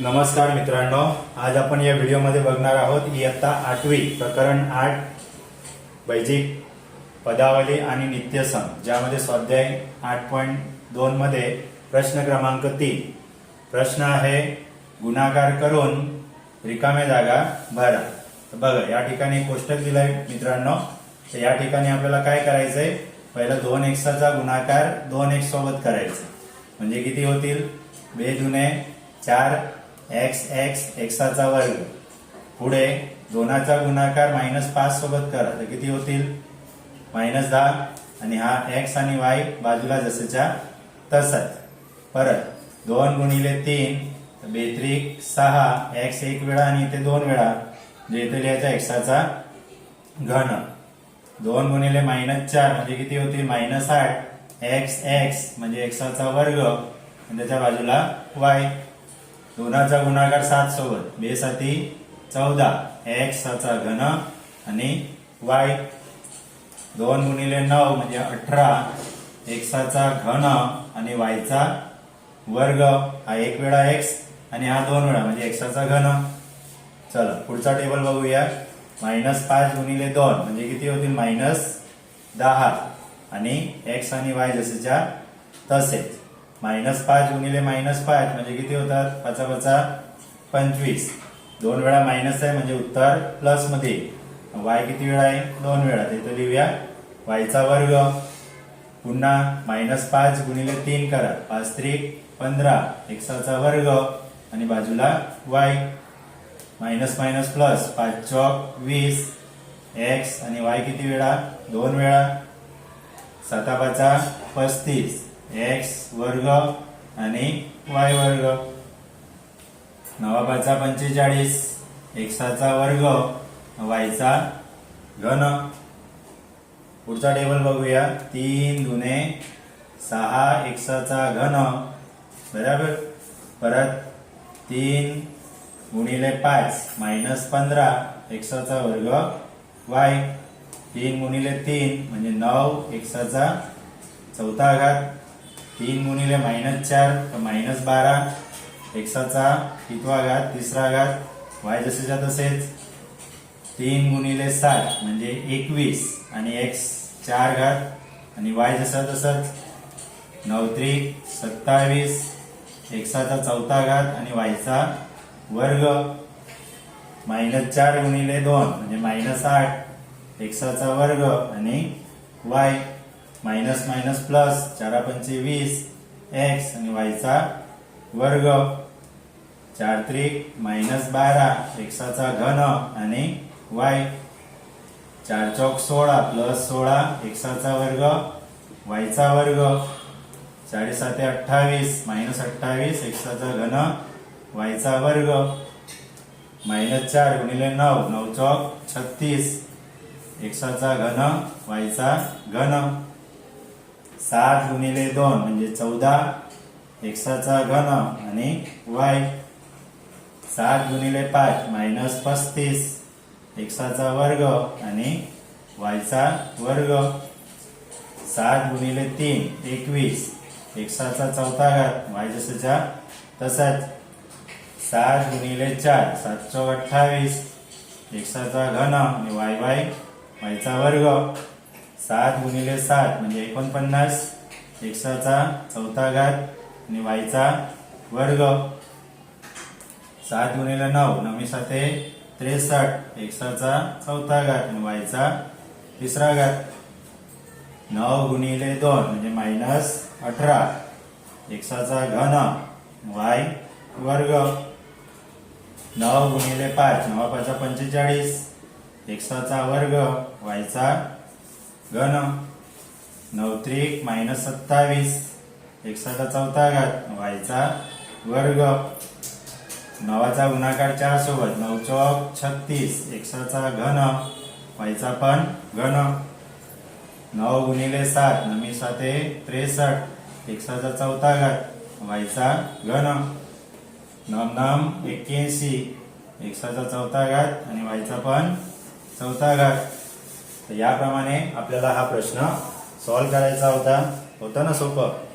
नमस्कार मित्रांनो आज आपण या व्हिडिओमध्ये बघणार आहोत इयत्ता आठवी प्रकरण आठ वैजिक पदावली आणि नित्यसम ज्यामध्ये स्वाध्याय आठ पॉईंट दोन मध्ये प्रश्न क्रमांक तीन. प्रश्न आहे गुणाकार करून रिकाम्या जागा भरा. तर बघा या ठिकाणी एक कोष्टक दिलाय मित्रांनो. तर या ठिकाणी आपल्याला काय करायचंय? पहिला दोन एक्साचा गुणाकार दोन एक्स सोबत करायचा. म्हणजे किती होतील? बे जुने चार एक्स एक्स एक्साचा वर्ग. पुढे दोनाचा गुणाकार मायनस पाच सोबत करा. तर किती होतील? मायनस दहा. आणि हा एक्स आणि वाय बाजूला जसंच्या तसाच. परत दोन गुणिले तीन बेत्रिक सहा. एक्स एक वेळा आणि इथे दोन वेळा. जे लिहायचा एक्साचा घन. दोन गुणिले मायनस चार म्हणजे किती होतील? मायनस आठ. एक्स एक्स म्हणजे एक्साचा वर्ग. आणि त्याच्या बाजूला वाय दोनाचा गुणाकार सात सोबत बे साती चौदा. एक्सचा घन आणि वाय दोन गुणिले नऊ म्हणजे अठरा. एक्साचा घन आणि वायचा वर्ग. हा एक वेळा एक्स आणि हा दोन वेळा म्हणजे एक्साचा घन. चला पुढचा टेबल बघूया. मायनस पाच गुणिले दोन म्हणजे किती होतील? मायनस दहा. आणि एक्स आणि वाय जसेच्या तसेच. मायनस पाच गुणिले मायनस पाच म्हणजे किती होतात? पाचा पाचा पंचवीस. दोन वेळा मायनस आहे म्हणजे उत्तर प्लसमध्ये वाय किती वेळा आहे? दोन वेळा. तिथे लिहूया. वायचा वर्ग पुन्हा मायनस पाच गुणिले तीन करा. पाच त्रिक पंधरा. एक्साचा वर्ग आणि बाजूला वाय. मायनस मायनस प्लस पाच चौक वीस. एक्स आणि वाय किती वेळा? दोन वेळा. सातापाचा पस्तीस. एक्स वर्ग आणि वाय वर्ग. नवाबाचा पंचेचाळीस एक्साचा वर्ग वायचा घन. पुढचा टेबल बघूया. तीन दुने सहा एक्साचा घन. बरोबर? परत तीन गुणिले पाच मायनस पंधरा एक्साचा वर्ग वाय तीन गुणिले तीन म्हणजे नऊ एक्साचा चौथा घात. तीन गुणिले मायनस चार तर मायनस बारा. एक्साचा कितवा घात? तिसरा घात. वाय जसेच्या तसेच. तीन गुणिले सात म्हणजे एकवीस. आणि एक्स चार घात. आणि वाय जसा तसंच. नऊ त्रिक सत्तावीस. एक्साचा चौथा घात आणि वायचा वर्ग. मायनस चार गुणिले दोन म्हणजे मायनस आठ. एक्साचा वर्ग आणि वाय मायनस मायनस प्लस चारा पंचे वीस एक्स आणि वायचा वर्ग. चार त्रिक मायनस बारा एक्साचा घन आणि वाय. चार चौक सोळा प्लस सोळा एक्साचा वर्ग वायचा वर्ग. चाळीस साते अठ्ठावीस मायनस अठ्ठावीस एक्साचा घन वायचा वर्ग. मायनस चार गुणिले नऊ नऊ चौक छत्तीस. एक्साचा घन वायचा घन. सात गुणिले दोन म्हणजे चौदा एक्साचा घन आणि वाय. सात गुणिले पाच मायनस पस्तीस एक्साचा वर्ग आणि वायचा वर्ग. सात गुणिले तीन एकवीस एक्साचा चौथा घात वाय जसंच्या तसाच. सात गुणिले चार सातशे अठ्ठावीस एक्साचा घन आणि वाय वाय वायचा वर्ग. सात गुणिले सात म्हणजे एकोणपन्नास एक्साचा चौथा घात आणि वायचा वर्ग. सात गुणिले नऊ नवी साते त्रेसष्ट एकसाचा चौथा घात आणि वायचा तिसरा घात. नऊ गुणिले दोन म्हणजे मायनस अठरा एकसाचा घन वाय वर्ग. नऊ गुणिले पाच नवा पाचा पंचेचाळीस एकसाचा वर्ग वायचा घन नऊ त्रिक मायनस सत्तावीस. एक्साचा चौथा घात. वायचा वर्ग. नवाचा गुणाकार चार सोबत. नऊ चौक छत्तीस. एकसाचा घन. वायचा पण घन. नऊ गुणिले सात. नमी साते त्रेसष्ट. एकसाचा चौथा घात. वायचा घन. नम नम एक्क्याऐंशी. एकसाचा चौथा घात आणि वायचा पण चौथा घात. तर याप्रमाणे आपल्याला हा प्रश्न सॉल्व्ह करायचा होता. होता ना सोपं?